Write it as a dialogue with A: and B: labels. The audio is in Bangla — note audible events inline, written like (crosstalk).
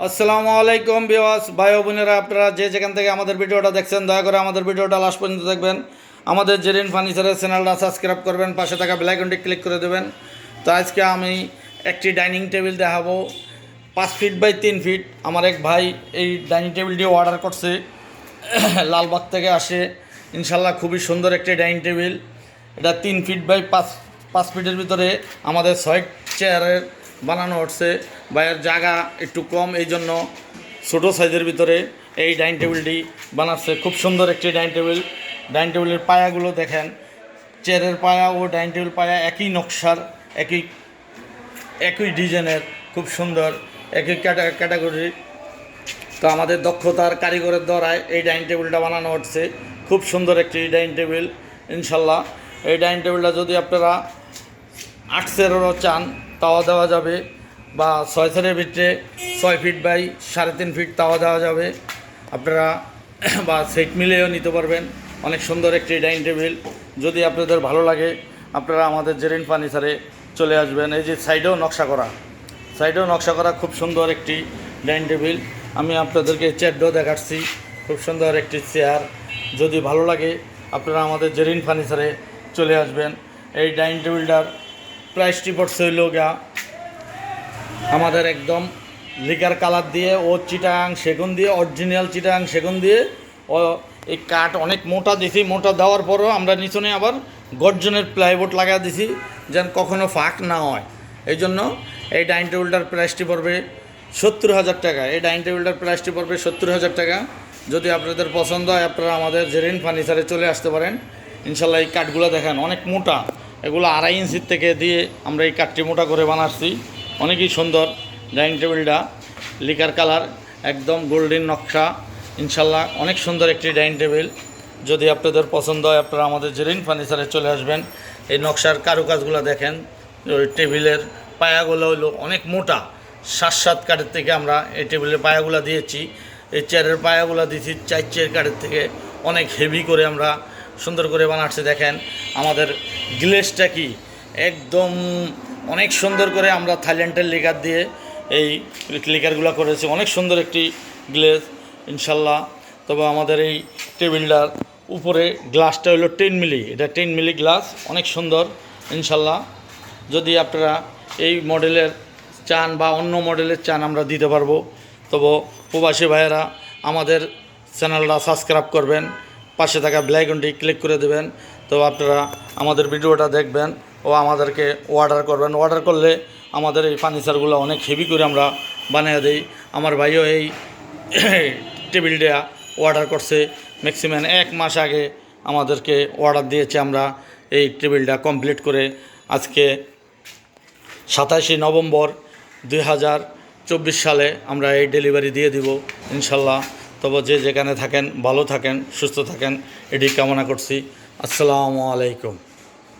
A: আসসালামু আলাইকুম বিওয়াস ভাই বোনেরা, আপনারা যে যেখান থেকে আমাদের ভিডিওটা দেখছেন, দয়া করে আমাদের ভিডিওটা লাস্ট পর্যন্ত দেখবেন। আমাদের জেরিন ফার্নিচারের চ্যানেলটা সাবস্ক্রাইব করবেন, পাশে থাকা বেলাইকনটি ক্লিক করে দেবেন। তো আজকে আমি একটি ডাইনিং টেবিল দেখাবো, পাঁচ ফিট বাই তিন ফিট আমার এক ভাই এই ডাইনিং টেবিলটি অর্ডার করছে, লালবাগ থেকে আসে। ইনশাল্লাহ খুবই সুন্দর একটি ডাইনিং টেবিল। এটা তিন ফিট বাই পাঁচ পাঁচ ফিটের ভিতরে আমাদের ছয় চেয়ারের বানানো হচ্ছে। বাইরের জায়গা একটু কম, এই জন্য ছোটো সাইজের ভিতরে এই ডাইনিং টেবিলটি বানাচ্ছে। খুব সুন্দর একটি ডাইনিং টেবিল। ডাইনিং টেবিলের পায়াগুলো দেখেন। চেয়ারের পায়া ও ডাইনিং টেবিল পায়া একই নকশার, একই একই ডিজাইনের, খুব সুন্দর, একই ক্যাটা ক্যাটাগরির তো আমাদের দক্ষতার কারিগরের দ্বারায় এই ডাইনিং টেবিলটা বানানো হচ্ছে। খুব সুন্দর একটি ডাইনিং টেবিল, ইনশাল্লাহ। এই ডাইনিং টেবিলটা যদি আপনারা আট সেরেরও চান তাওয়া দেওয়া যাবে বা ছয় সেরের ভিতরে ছয় ফিট বাই সাড়ে তিন ফিট তাওয়া দেওয়া যাবে। আপনারা (clears throat) বা সেট মিলেও নিতে পারবেন। অনেক সুন্দর একটি ডাইনিং টেবিল। যদি আপনাদের ভালো লাগে, আপনারা আমাদের জেরিন ফার্নিচারে চলে আসবেন। এই যে সাইডেও নকশা করা। সাইডেও নকশা করা খুব সুন্দর একটি ডাইনিং টেবিল। আমি আপনাদেরকে চেয়ারটাও দেখাচ্ছি। খুব সুন্দর একটি চেয়ার যদি ভালো লাগে, আপনারা আমাদের জেরিন ফার্নিচারে চলে আসবেন। এই ডাইনিং টেবিলটার প্রাইসটি পড়ছে হইল গা আমাদের একদম লিকার কালার দিয়ে ও চিটাং সেগুন দিয়ে, অরিজিনাল চিটাং সেগুন দিয়ে। ও এই কাঠ অনেক মোটা দিছি, মোটা দেওয়ার পরও আমরা নিচনে আবার গর্জনের প্লাইবোর্ড লাগা দিছি, যেন কখনো ফাঁক না হয়। এই জন্য এই ডাইনিং টেবিলটার প্রাইসটি পড়বে সত্তর হাজার টাকা। এই ডাইনিং টেবিলটার প্রাইসটি পড়বে সত্তর হাজার টাকা। যদি আপনাদের পছন্দ হয়, আপনারা আমাদের জেরিন ফার্নিচারে চলে আসতে পারেন। ইনশাল্লাহ এই কাঠগুলো দেখেন অনেক মোটা। এগুলো আড়াই ইঞ্চির থেকে দিয়ে আমরা এই কাঠটি মোটা করে বানাচ্ছি। অনেকই সুন্দর ডাইনিং টেবিলটা, লিকার কালার, একদম গোল্ডেন নকশা। ইনশাল্লাহ অনেক সুন্দর একটি ডাইনিং টেবিল। যদি আপনাদের পছন্দ হয়, আপনারা আমাদের জেরিন ফার্নিচারে চলে আসবেন। এই নকশার কারুকাজগুলো দেখেন, ওই টেবিলের পায়াগুলো হলো অনেক মোটা। সাত সাত কাঠের থেকে আমরা এই টেবিলের পায়াগুলো দিয়েছি। এই চেয়ারের পায়াগুলো দিয়েছি, চার চেয়ার কাঠের থেকে অনেক হেভি করে আমরা সুন্দর করে বানাচ্ছে, দেখেন। আমাদের গ্লেসটা কি? একদম অনেক সুন্দর করে আমরা থাইল্যান্ডের লিকার দিয়ে এই লিকারগুলো করেছি। অনেক সুন্দর একটি গ্লেস, ইনশাল্লাহ। তবে আমাদের এই টেবিলটার উপরে গ্লাসটা হলো টেন মিলি। এটা টেন মিলি গ্লাস, অনেক সুন্দর, ইনশাল্লাহ। যদি আপনারা এই মডেলের চান বা অন্য মডেলের চান, আমরা দিতে পারব। তবু প্রবাসী ভাইয়েরা, আমাদের চ্যানেলটা সাবস্ক্রাইব করবেন। পাশে থাকা ব্ল্যাকনটি ক্লিক করে দেবেন। তো আপনারা আমাদের ভিডিওটা দেখবেন ও আমাদেরকে অর্ডার করবেন। অর্ডার করলে আমাদের এই ফার্নিচারগুলো অনেক হেভি করে আমরা বানিয়ে দিই। আমার ভাইও এই (coughs) টেবিলটা অর্ডার করছে। ম্যাক্সিমাম এক মাস আগে আমাদেরকে অর্ডার দিয়েছে আমরা এই টেবিলটা কমপ্লিট করে। আজকে সাতাশে নভেম্বর দুই হাজার চব্বিশ সালে আমরা এই ডেলিভারি দিয়ে দিব, ইনশাল্লাহ। তবে যে যেখানে থাকেন ভালো থাকেন সুস্থ থাকেন এটি কামনা করছি। আসসালামু আলাইকুম।